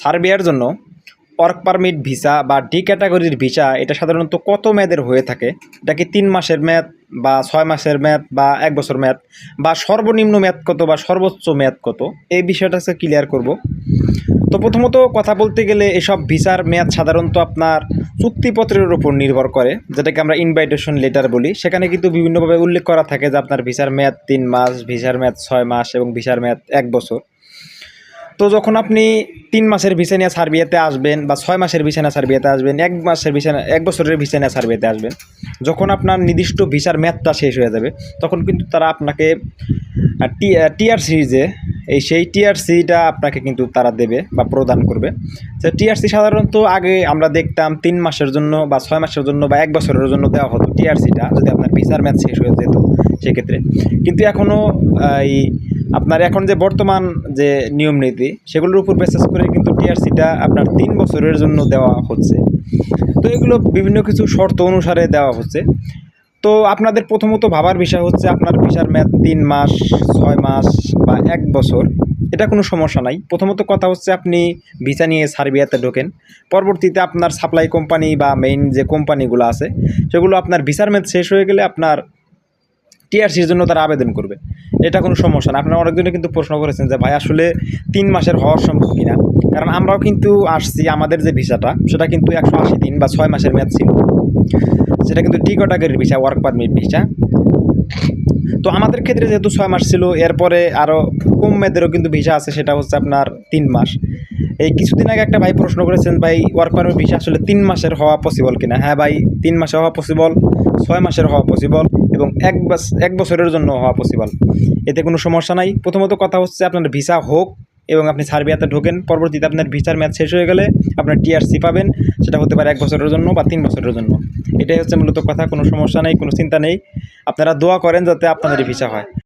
সার্বিয়ার জন্য work permit visa বা ডি ক্যাটাগরির ভিসা এটা সাধারণত কত মেয়াদের হয়ে থাকে? এটা কি তিন মাসের মেয়াদ বা ছয় মাসের মেয়াদ বা এক বছর মেয়াদ বা সর্বনিম্ন মেয়াদ কত বা সর্বোচ্চ মেয়াদ কত? এই বিষয়টা ক্লিয়ার করব। তো প্রথমত কথা বলতে গেলে এসব ভিসার মেয়াদ সাধারণত আপনার চুক্তিপত্রের উপর নির্ভর করে, যেটাকে আমরা ইনভাইটেশন লেটার বলি। সেখানে কিন্তু বিভিন্নভাবে উল্লেখ করা থাকে যে আপনার ভিসার মেয়াদ তিন মাস, ভিসার মেয়াদ ছয় মাস এবং ভিসার মেয়াদ এক বছর। তো যখন আপনি তিন মাসের ভিসা নিয়ে সার্বিয়াতে আসবেন বা ছয় মাসের ভিসা নিয়ে সার্বিয়াতে আসবেন, এক মাসের ভিসা এক বছরের ভিসা নিয়ে সার্বিয়াতে আসবেন, যখন আপনার নির্দিষ্ট ভিসার মেয়াদটা শেষ হয়ে যাবে, তখন কিন্তু তারা আপনাকে টিআরসি যে, এই সেই টিআরসিটা আপনাকে কিন্তু তারা দেবে বা প্রদান করবে। সে টিআরসি সাধারণত আগে আমরা দেখতাম তিন মাসের জন্য বা ছয় মাসের জন্য বা এক বছরের জন্য দেওয়া হতো টিআরসিটা যদি আপনার ভিসার মেয়াদ শেষ হয়ে যেত সেক্ষেত্রে। কিন্তু এখনও এই আপনার এখন যে বর্তমান যে নিয়ম নীতি সেগুলোর উপর বেসেস করে কিন্তু টিআরসিটা আপনার তিন বছরের জন্য দেওয়া হচ্ছে। তো এগুলো বিভিন্ন কিছু শর্ত অনুসারে দেওয়া হচ্ছে। তো আপনাদের প্রথমত ভাবার বিষয় হচ্ছে আপনার ভিসার মেয়াদ তিন মাস, ছয় মাস বা এক বছর। এটা কোনো সমস্যা নাই। প্রথমত কথা হচ্ছে আপনি ভিসা নিয়ে সার্বিয়াতে ঢোকেন। পরবর্তীতে আপনার সাপ্লাই কোম্পানি বা মেইন যে কোম্পানিগুলো আছে, সেগুলো আপনার ভিসার মেয়াদ শেষ হয়ে গেলে আপনার টিআরসির জন্য তারা আবেদন করবে। এটা কোনো সমস্যা না। আপনারা অনেকজনে কিন্তু প্রশ্ন করেছেন যে, ভাই, আসলে তিন মাসের হওয়ার সম্ভব কিনা? কারণ আমরাও কিন্তু আসছি, আমাদের যে ভিসাটা, সেটা কিন্তু একশো আশি দিন বা ছয় মাসের মেয়াদ ছিল। সেটা কিন্তু টি ক্যাটাগরির ভিসা, ওয়ার্ক পারমিট ভিসা। তো আমাদের ক্ষেত্রে যেহেতু ছয় মাস ছিল, এরপরে আরও কম মেয়াদেরও কিন্তু ভিসা আছে, সেটা হচ্ছে আপনার তিন মাস। এই কিছুদিন আগে একটা ভাই প্রশ্ন করেছেন, ভাই ওয়ার্ক পারমিট ভিসা আসলে তিন মাসের হওয়া পসিবল কিনা? হ্যাঁ ভাই, তিন মাসে হওয়া পসিবল ছয় মাসের হওয়া পসিবল এবং এক এক বছরের জন্য হওয়া পসিবল এতে কোনো সমস্যা নাই। প্রথমত কথা হচ্ছে আপনার ভিসা হোক এবং আপনি সার্বিয়াতে ঢোকেন, পরবর্তীতে আপনার ভিসার ম্যাচ শেষ হয়ে গেলে আপনার টিআরসি পাবেন। সেটা হতে পারে এক বছরের জন্য বা তিন বছরের জন্য। এটাই হচ্ছে মূলত কথা, কোনো সমস্যা নেই, কোনো চিন্তা নেই। আপনারা দোয়া করেন যাতে আপনাদের ভিসা হয়।